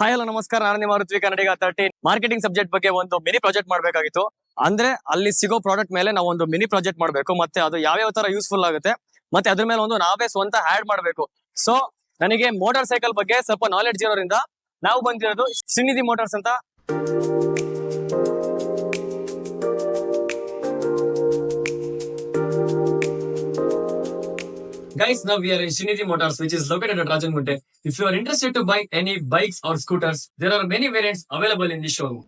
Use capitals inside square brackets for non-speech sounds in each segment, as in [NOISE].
Hi hello ನಮಸ್ಕಾರ. ನಾನು ನಿಮ್ಮ Ruthvi Kannadiga thirty marketing subject ಬಗ್ಗೆ ಒಂದು ಮಿನಿ ಪ್ರಾಜೆಕ್ಟ್ ಮಾಡಬೇಕಾಗಿತ್ತು. ಅಂದ್ರೆ ಅಲ್ಲಿ ಸಿಗೋ ಪ್ರಾಡಕ್ಟ್ ಮೇಲೆ ನಾವು ಒಂದು ಮಿನಿ ಪ್ರಾಜೆಕ್ಟ್ ಮಾಡಬೇಕು. ಮತ್ತೆ ಅದು ಯಾವ್ಯಾವ ತರ ಯೂಸ್ಫುಲ್ ಆಗುತ್ತೆ. ಮತ್ತೆ ಅದ್ರ ಮೇಲೆ ಒಂದು ನಾವೇ ಸ್ವಂತ ಆಡ್ ಮಾಡಬೇಕು. ಸೊ ನನಗೆ ಮೋಟಾರ್ ಸೈಕಲ್ ಬಗ್ಗೆ ಸ್ವಲ್ಪ ನಾಲೆಡ್ಜ್ ಇರೋದ್ರಿಂದ ನಾವು ಬಂದಿರೋದು ಶ್ರೀನಿಧಿ ಮೋಟಾರ್ಸ್ ಅಂತ. Guys, now we are in Srinidhi Motors, which is located at Rajangunte. If you are interested to buy any bikes or scooters, there are many variants available in this showroom.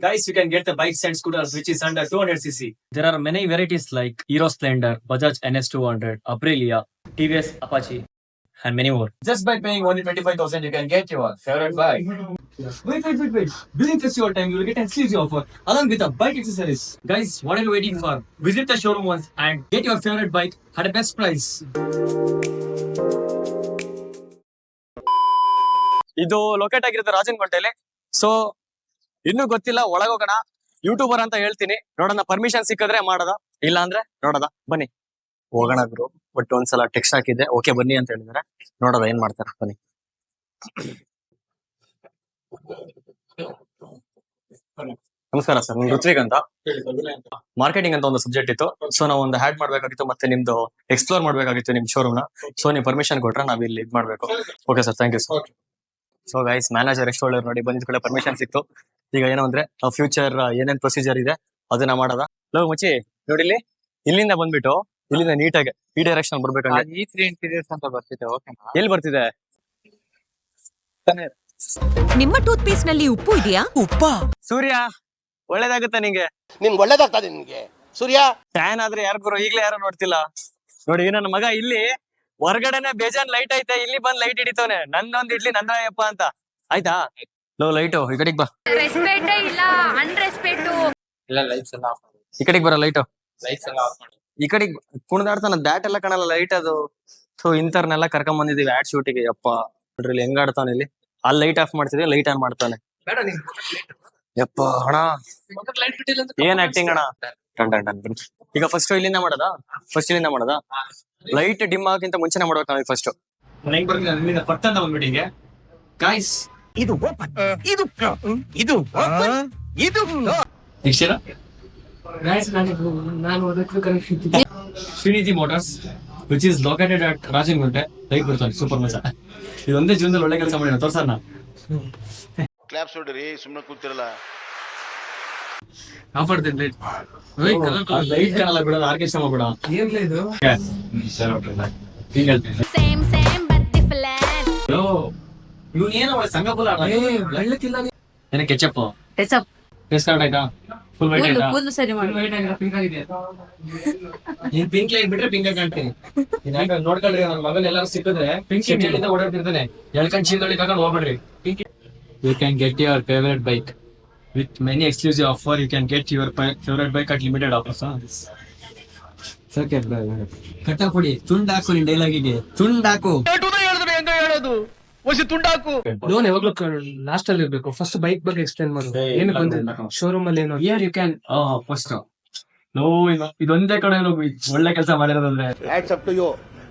Guys, you can get the bikes and scooters which is under 200cc. There are many varieties like Hero Splendor, Bajaj NS200, Aprilia, TVS Apache, and many more. Just by paying only 25,000, you can get your favorite bike. Wait, wait, wait, wait. During your time, you will get an exclusive offer along with a bike accessories. Guys, what are you waiting for? Visit the showroom once and get your favorite bike at a best price. ಇದು locate ಆಗಿರುತ್ತೆ ರಾಜನಕೋಟೆಯಲ್ಲಿ so ಇನ್ನೂ ಗೊತ್ತಿಲ್ಲ ಒಳಗೋಗೋಣ YouTuber ಅಂತ ಹೇಳ್ತೀನಿ ನೋಡೋಣ permission ಸಿಕ್ಕಿದ್ರೆ ಮಾಡೋದ ಇಲ್ಲ ಅಂದ್ರೆ ನೋಡೋದ ಬನ್ನಿ ಹೋಗೋಣ ಗುರು ಬಟ್ ಒಂದ್ಸಲ ಟೆಕ್ಸ್ಟ್ ಹಾಕಿದ್ದೆ ಓಕೆ ಬನ್ನಿ ಅಂತ ಹೇಳಿದ್ರೆ. ನೋಡೋದ ಏನ್ ಮಾಡ್ತಾರೆ. ಬನ್ನಿ. ನಮಸ್ಕಾರ ಸರ್ ನಿಮ್ ಋತ್ವಿಕ್ ಅಂತ. ಮಾರ್ಕೆಟಿಂಗ್ ಅಂತ ಒಂದು ಸಬ್ಜೆಕ್ಟ್ ಇತ್ತು. ಸೊ ನಾವು ಒಂದು ಹ್ಯಾಡ್ ಮಾಡ್ಬೇಕಾಗಿತ್ತು ಮತ್ತೆ ನಿಮ್ದು ಎಕ್ಸ್ಪ್ಲೋರ್ ಮಾಡ್ಬೇಕಾಗಿತ್ತು ನಿಮ್ ಶೋರೂಮ್ನ. ಸೊ ನೀವು ಪರ್ಮಿಷನ್ ಕೊಟ್ರೆ ನಾವ್ ಇಲ್ಲಿ ಇದ್ ಮಾಡ್ಬೇಕು. Okay sir thank you sir so guys manager ಎಷ್ಟು ಒಳ್ಳೆಯವ್ರು ನೋಡಿ, ಬಂದಿದ್ ಕೂಡ ಪರ್ಮಿಷನ್ ಸಿಕ್ತು. ಈಗ ಏನು ಅಂದ್ರೆ ಫ್ಯೂಚರ್ ಏನೇನ್ ಪ್ರೊಸೀಜರ್ ಇದೆ, ಅದನ್ನ ಮಾಡೋದ? ಲೋ ಮುಚ್ಚಿ ನೋಡಿಲಿ ಇಲ್ಲಿ ಇಲ್ಲಿಂದ ಬಂದ್ಬಿಟ್ಟು, ಇಲ್ಲಿಂದ ನೀಟಾಗಿ ಈ ಡೈರೆಕ್ಷನ್ ಬರ್ಬೇಕು ಈ ತ್ರೀ ಇಂಟೀರಿಯರ್ಸ್ ಅಂತ ಬರ್ತಿದೆ ಓಕೆನಾ ಎಲ್ಲಿ ಬರ್ತಿದೆ? ನಿಮ್ಮ ಟೂತ್ ಪೀಸ್ನಲ್ಲಿ ಉಪ್ಪು ಇದೆಯಾ? ಉಪ್ಪ? ಸೂರ್ಯ ಒಳ್ಳೇದಾಗುತ್ತೆ ನಿಂಗೆ? ನಿಮ್ಗೆ ಒಳ್ಳೇದಾಗ್ತದೆ ನಿಮ್ಗೆ ಸೂರ್ಯ? ಫ್ಯಾನ್ ಆದ್ರೆ ಯಾರು ಬರೋ ಈಗ್ಲೇ ಯಾರು ನೋಡ್ತಿಲ್ಲ? ನೋಡಿ ನನ್ನ ಮಗ ಇಲ್ಲಿ ಹೊರಗಡೆನೆ ಬೇಜಾನ್ ಲೈಟ್ ಐತೆ ಇಲ್ಲಿ ಬಂದ್ ಲೈಟ್ ಹಿಡಿತವನೆ. ನನ್ನೊಂದ್ ಇಡ್ಲಿ ನಂದ್ರಾಯಪ್ಪ ಅಂತ. ಆಯ್ತಾ? ಲೋ ಲೈಟು ಈ ಕಡೆಗ್ ಬಾ. ರೆಸ್ಪೆಕ್ಟ್ ಇಲ್ಲ ಅನ್ರೆಸ್ಪೆಕ್ಟ್ ಇಲ್ಲ ಲೈಟ್ಸ್ ಎಲ್ಲ ಆಫ್ ಮಾಡಿ. ಈ ಕಡೆಗ್ ಬರ ಲೈಟ್ ಲೈಟ್ಸ್ ಎಲ್ಲ ಆಫ್ ಮಾಡಿ. ಈ ಕಡೆ ಕುಣಿದಾಡ್ತಾನ ಬ್ಯಾಟ್ ಎಲ್ಲ ಕಾಣಲ್ಲ ಲೈಟ್ ಅದು. ಸೊ ಇಂಥವ್ರನ್ನೆಲ್ಲ ಕರ್ಕೊಂಡ್ ಬಂದಿದೀವಿ ಆಡ್ ಶೂಟಿಗೆ ಯಪ್ಪ ನೋಡ್ರಿ ಇಲ್ಲಿ ಹೆಂಗ್ ಆಡ್ತಾನೆ ಇಲ್ಲಿ? ಅಲ್ಲಿ ಲೈಟ್ ಆಫ್ ಮಾಡ್ತಿದ್ವಿ ಲೈಟ್ ಆನ್ ಮಾಡ್ತಾನೆ. ಯಪ್ಪ ಅಣ್ಣ. ಏನ್ ಆಕ್ಟಿಂಗ್ ಅಣ್ಣ? ಟನ್ ಟನ್ ಟನ್ ಈಗ ಫಸ್ಟ್ ಇಲ್ಲಿಂದ ಮಾಡದ? ಫಸ್ಟ್ ಇಲ್ಲಿಂದ ಮಾಡದ? ಲೈಟ್ ಡಿಮ್ ಆಗಕ್ಕಿಂತ ಮುಂಚೆನೆ ಮಾಡ್ಬೇಕು ನಾವೀಗ ಫಸ್ಟ್ ಮನೆಗೆ ಬರ್ತೀನಿ ಗಾಯ್ಸ್ ಇದು ಇದು ಇದು ಇದು ನೆಕ್ಸ್ಟ್ ಏನ Srinidhi motors which is located at Rajanagunte light ಬರ್ತಾನೆ ಸೂಪರ್ ಮಜಾ ಇದೊಂದೇ ಜೀವನದಲ್ಲಿ ಒಳ್ಳೆ ಕೆಲಸ ಮಾಡಿನ ತೋರ್ಸಣ್ಣ. ಕ್ಲಾಪ್ಸ್ ಹೊಡ್ರಿ ಸುಮ್ಮನೆ ಕೂತಿರಲ್ಲ. ಕಾಪಾಡ್ತೀನಿ ಲೈಟ್ ಲೈಟ್ ಕಾಣಲ್ಲ ಬಿಡೋದು ಆರ್ಕೆಸ್ಟ್ರಾ ಮಾಡ್ಬಿಡ ಹಿಂಗ್ ಹೇಳ್ತೀನಿ ಸೇಮ್ ಸೇಮ್ ಬಟ್ ಡಿಫರೆಂಟ್ ಇವ್ನು ಏನೋ ಸಂಗಪುರ ಏನಕ್ಕೆ ಕೆಚಪ್ ಟೆಚಪ್ ಫೇಸ್ ಕಾರ್ಡ್ ಆಯ್ತಾ? ಫುಲ್ ವೈಟ್ ಆಯ್ತಾ? ಕೂದಲು ಸರಿ ಮಾಡಿ [LAUGHS] ನೀನ್ ಪಿಂಕ್ ಲೈನ್ ಬಿಟ್ರೆ ಪಿಂಕ್ ಕಾಣ್ತೀನಿ. ನೀನ್ ಯಾಕೆ ನೋಡ್ಕೊಳ್ರಿ ನನ್ನ ಮಗನ್ ಎಲ್ಲಾರು ಸಿಕ್ಕಿದ್ರೆ ಪಿಂಕ್ ಶರ್ಟ್ ಓಡಾಡ್ತಿರ್ತಾನೆ. ಎಳ್ಕೊಂಡ್ ಚೀಲದಲ್ಲಿ ತಗೊಂಡು ಹೋಗ್ಬೇಡ್ರಿ. Pink you can get your favourite bike with many exclusive offer you can get your favourite bike at limited offers ಕಟ್ಟ ಕೊಡಿ. ತುಂಡ್ ಹಾಕು ನಿನ್ ಡೈಲಾಗಿಗೆ ತುಂಡ್ ತುಂಡಾಕು. ಲೋನ್ ಯಾವಾಗ್ಲೂ ಲಾಸ್ಟ್ ಅಲ್ಲಿ ಇರ್ಬೇಕು. ಫಸ್ಟ್ ಬೈಕ್ ಬಗ್ಗೆ ಎಕ್ಸ್ಪ್ಲೇನ್ ಮಾಡು. ಏನು ಬಂದ ಶೋರೂಮ್ ಅಲ್ಲಿ ಏನು? Here you can first know ಇದೊಂದೇ ಕಡೆ ಏನು ಒಳ್ಳೆ ಕೆಲಸ ಮಾಡಿರೋದಂದ್ರೆ. ಹ್ಯಾಟ್ಸ್ ಅಪ್ ಟು ಯು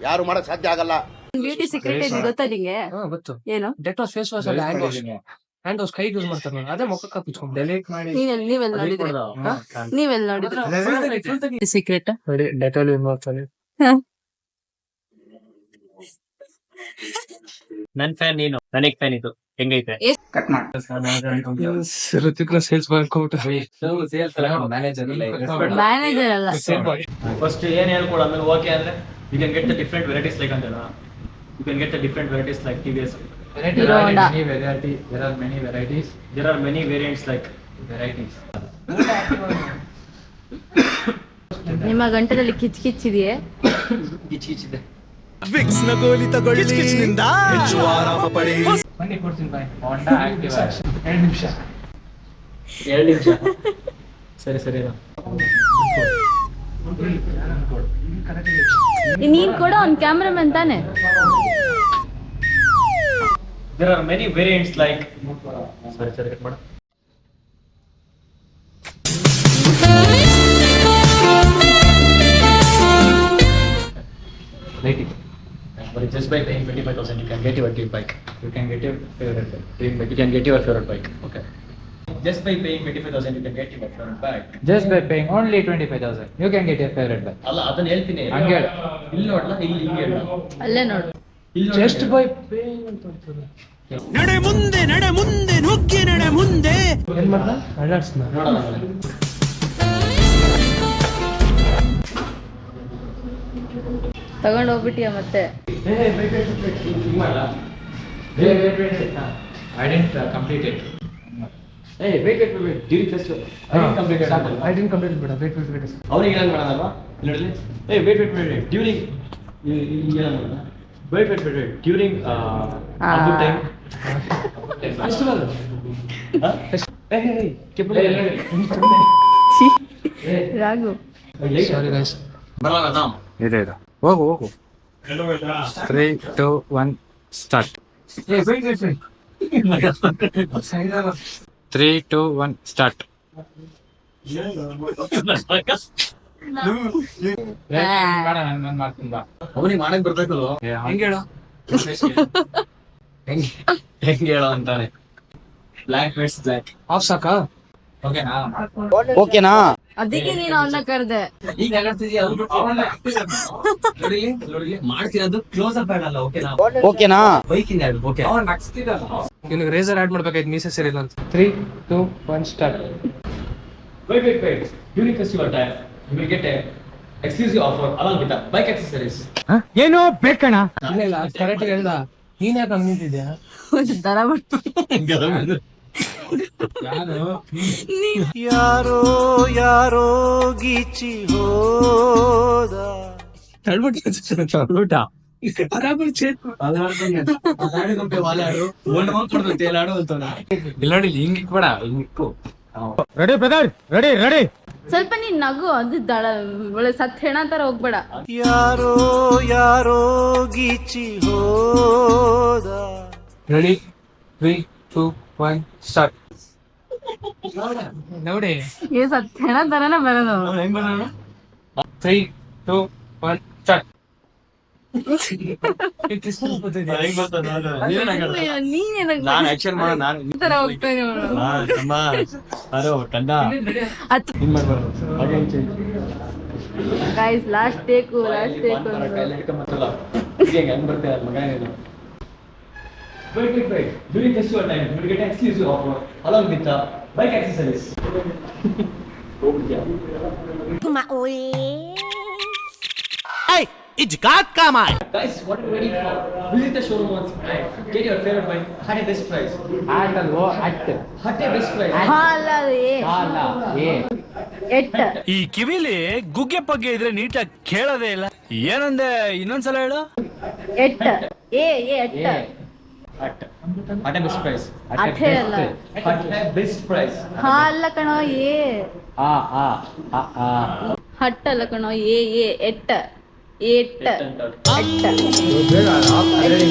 ಯಾರು ಮಾಡಕ್ ಸಾಧ್ಯ ಆಗಲ್ಲ. ಬ್ಯೂಟಿ ಸೀಕ್ರೆಟ್ ಏನು ಗೊತ್ತಾ ನಿಮಗೆ ಹಾ ಗೊತ್ತು. ಏನು? ಡೆಟಾಲ್ ಫೇಸ್ ವಾಶ್ ಅಲ್ಲಿ ಹ್ಯಾಂಡ್ ವಾಶ್ ಹ್ಯಾಂಡ್ ವಾಶ್ ಕೈಗೆ ಯೂಸ್ ಮಾಡ್ತಾರೆ ನೋಡಿ. ಅದೇ ಮುಖಕ್ಕೆ ಹಾಕಿಸ್ಕೊಂಡು ಡೆಲೀಟ್ ಮಾಡಿ. ನೀವೆಲ್ಲ ನೀವೆಲ್ಲ ನೋಡಿದ್ರೆ? ನೀವೆಲ್ಲ ನೋಡಿದ್ರೆ? ಸೀಕ್ರೆಟ್ ಡೆಟಾಲ್ ಯೂಸ್ ಮಾಡ್ತಾರೆ [LAUGHS] ನನ್ ಫ್ಯಾನ್ ನೀನು. ನನಗ್ ಫ್ಯಾನ್ ಇದು. ಹೆಂಗೈತೆ? ಋತಿಕ್ ಸೇಲ್ಸ್ ಮ್ಯಾನೇಜರ್ ಅಲ್ಲ. ಫಸ್ಟ್ ಏನ್ ಹೇಳ್ಕೊಡ ಆಮೇಲೆ ಓಕೆ ಅಂದ್ರೆ you can get the different varieties like ಅಂತ you can get the different varieties like T V S Hero are many varieties there are many variants like varieties ನಿಮ್ಮ ಗಂಟಲಲ್ಲಿ ಕಿಚ್ ಇದೆಯೇ? [COUGHS] ಕಿಚ್ ಕಿಚ್ ಇದೆ. ಬನ್ನಿ ಕೊಡ್ತೀನಿ ಬಾಯ್. ಹೋಂಡಾ ಆಕ್ಟಿವ್ ಎರಡು ನಿಮಿಷ. ಎರಡು ನಿಮಿಷ. ಸರಿ ಸರಿ ನೀನ್ ಕೂಡ ಅವ್ನ್ ಕ್ಯಾಮ್ರಾಮನ್ ತಾನೆ. There are many variants like ಸರಿ ಸರಿ ಕಟ್ ಮಾಡು. Lighting But just by paying 25,000, you can get your dream bike. You can get your favorite bike. Dream bike. You can get your favorite bike. Okay. Just by paying 25,000, you can get your favorite bike. Just by paying only twenty five thousand you can get your favourite by ಅಲ್ಲ ಅದನ್ನ ಹೇಳ್ತೀನಿ ಹಂಗೆ ಹೇಳು. ಇಲ್ಲಿ ನೋಡ್ಲಾ ಇಲ್ಲಿ ಹಿಂಗೆ ಹೇಳು ಅಲ್ಲೇ ನೋಡು ಇಲ್ಲಿ ನೋಡಿ. ಜಸ್ಟ್ ಬೈ ಪೇಯಿಂಗ್ ಅಂತ ಅಂತದೆ. ಏನ್ ಮಾಡ್ದ ಅಳ್ಳಾಡ್ಸ್ನ ನೋಡಲ್ಲ ತಗೊಂಡ್ ಹೋಗ್ಬಿಟ್ಟಿಯ ಮತ್ತೆ ಹಿಂಗೆ ಮಾಡಲ್ಲ Wait, wait, wait, wait. I didn't complete it. ಏ wait wait wait during festival completed I didn't complete ಬೇಡ. ವೇಟ್ ವೇಟ್ ವೇಟ್ ಅವ್ರಿಗೆ ಏನು ಮಾಡೋದಲ್ವಾ ಇಲ್ಲಿ ಏಯ್ ಏ wait wait wait wait during ಹೇಳಂಗ್ ಮಾಡೋಣ wait wait wait wait during time festival Raghu sorry guys ಬರಲ್ಲ ನಾಮ್ ಇದೆ ಇದೆ. ಹೋಗು ಹೋಗು. Three two one start three two one start ಅವನಿಗೆ ಮಾಡಕ್ ಬರ್ಬೇಕಲ್ವ? ಹೆಂಗ್ ಹೇಳು? [LAUGHS] ಹೆಂಗ್ ಹೇಳು ಅಂತಾನೆ. ಬ್ಲ್ಯಾಕ್ ವೈಟ್ಸ್ ಬ್ಲ್ಯಾಕ್ ಆಫ್ ಸಾಕಾ ಓಕೆನಾ? ಓಕೆನಾ? ಅದಕ್ಕೆ ನೀನು ಅವನ್ನ ಕರೆದೆ. ಈಗ ಮಾಡ್ತೀನಿ ಅದು ಕ್ಲೋಸ್ ಅಪ್ ಆಗಲ್ಲ ಓಕೆನಾ? ಓಕೆನಾ? ಬೈಕಿಂದ ಓಕೆ. ಅವ್ನು ನಗ್ಸ್ತಿದ್ದಾನ ನಿನಗೆ ರೇಸರ್ ಆಡ್ ಮಾಡ್ಬೇಕಾಯ್ತು ಮೀಸೆ ಸರಿಲ್ಲ ಅಂತ. Three two one start accessories. ಏನೋ? ಬೇಕಣ ಇಲ್ಲ ಇಲ್ಲ ಕರೆಕ್ಟ್ ಹೇಳ್ದ. ನೀನ್ ಯಾಕೆ ಹಂಗ್ ನಿಂತಿದ್ಯಾ? ದರ ಬಿಟ್ಟು ಯಾರು? ಯಾರೋ ಯಾರೋ ಗೀಚಿ ಹೋದ. ನೋಡಿ ಇಲ್ಲಿ ಹಿಂಗ್ ಇಕ್ಬೇಡ ಹಿಂಗ್ ಇಕ್ಕು. ರೆಡಿ ಬ್ರದರ್ ರೆಡಿ ರೆಡಿ ಸ್ವಲ್ಪ ನೀನ್ ನಗು ಅದು ದಳ ಒಳ್ಳೆ ಸತ್ ಹೆಣ ತರ ಹೋಗ್ಬೇಡ. ಯಾರೋ ಯಾರೋ ಗೀಚಿ ಹೋದ. Ready three two one start ನೋಡಿ ಏ ಸತ್ ಹೆಣ ತರನ ಬರೋದು ತ್ರೀ ಟೂ ಒನ್ ಸ್ಟಾರ್ಟ್ ಹಿಂಗ್. ಹಾಗೆ ಹಿಂಗ್ ಲಾಸ್ಟ್ ಟೇಕು ಲಾಸ್ಟ್ ಟೇಕು ಮನೆ ಕೈಯಲ್ಲಿ ಹಿಡ್ಕೊಂಬತ್ತಲ್ಲ. ಹೀಗೆ ಹಿಂಗ್ ಹಂಗ್ ಬರ್ತಾ ಇರಲ್ಲ, ಮಗ ಏನಿದು. Bike bike during festival time ನಿಮಗೆ ಹಾಲ ಏ ಹಾಲ ಏ. ಈ ಕಿವಿಲಿ ಗುಗ್ಗೆ ಪಗ್ಗೆ ಇದ್ರೆ ನೀಟಾಗಿ ಕೇಳದೇ ಇಲ್ಲ. ಏನಂದೆ? ಇನ್ನೊಂದ್ಸಲ ಹೇಳು. ಎಟ್ ಏ ಏ At, at a best price. ಅಠೆ ಅಲ್ಲ At a best price. ಹಾ ಅಲ್ಲ ಕಣೋ ಏ ಆ ಆ ಆ ಆ ಹಟ್ಟ ಅಲ್ಲ ಕಣೋ ಏ ಏ ಎಟ್ಟ ಏಟ್ಟ ಅಂತ. ಎಟ್ಟ ಬೇಡ ಆಲ್ರೆಡಿ